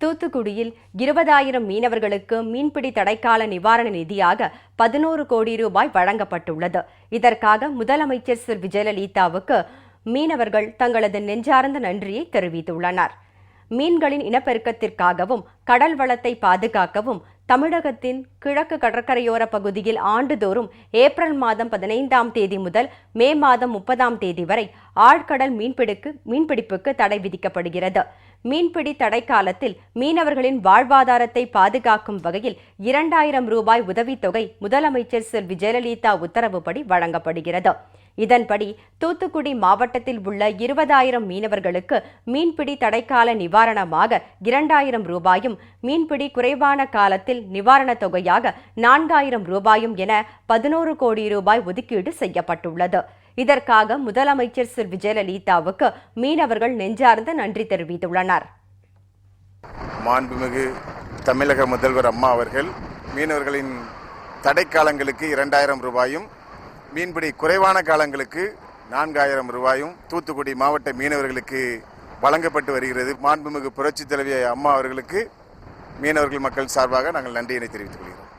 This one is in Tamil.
தூத்துக்குடியில் இருபதாயிரம் மீனவர்களுக்கு மீன்பிடி தடைக்கால நிவாரண நிதியாக பதினோரு கோடி ரூபாய் வழங்கப்பட்டுள்ளது. இதற்காக முதலமைச்சர் செல்வி விஜயலலிதாவுக்கு மீனவர்கள் தங்களது நெஞ்சார்ந்த நன்றியை தெரிவித்துள்ளனர். மீன்களின் இனப்பெருக்கத்திற்காகவும் கடல் வளத்தை பாதுகாக்கவும் தமிழகத்தின் கிழக்கு கடற்கரையோர பகுதியில் ஆண்டுதோறும் ஏப்ரல் மாதம் பதினைந்தாம் தேதி முதல் மே மாதம் முப்பதாம் தேதி வரை ஆழ்கடல் மீன்பிடிக்கு மீன்பிடிப்புக்கு தடை விதிக்கப்படுகிறது. மீன்பிடி தடை காலத்தில் மீனவர்களின் வாழ்வாதாரத்தை பாதுகாக்கும் வகையில் இரண்டாயிரம் ரூபாய் உதவித்தொகை முதலமைச்சர் செல்வி ஜெயலலிதா உத்தரவுப்படி வழங்கப்படுகிறது. இதன்படி தூத்துக்குடி மாவட்டத்தில் உள்ள இருபதாயிரம் மீனவர்களுக்கு மீன்பிடி தடைக்கால நிவாரணமாக இரண்டாயிரம் ரூபாயும் மீன்பிடி குறைவான காலத்தில் நிவாரணத் தொகையாக நான்காயிரம் ரூபாயும் என பதினோரு கோடி ரூபாய் ஒதுக்கீடு செய்யப்பட்டுள்ளது. இதற்காக முதலமைச்சர் செல்வி விஜயலலிதாவுக்கு மீனவர்கள் நெஞ்சார்ந்த நன்றி தெரிவித்துள்ளனர். மாண்புமிகு தமிழக முதல்வர் அம்மா அவர்கள் மீனவர்களின் தடைக்காலங்களுக்கு இரண்டாயிரம் ரூபாயும் மீன்பிடி குறைவான காலங்களுக்கு நான்காயிரம் ரூபாயும் தூத்துக்குடி மாவட்ட மீனவர்களுக்கு வழங்கப்பட்டு வருகிறது. மாண்புமிகு புரட்சித் தலைவி அம்மா அவர்களுக்கு மீனவர்கள் மக்கள் சார்பாக நாங்கள் நன்றியினை தெரிவித்துக் கொள்கிறோம்.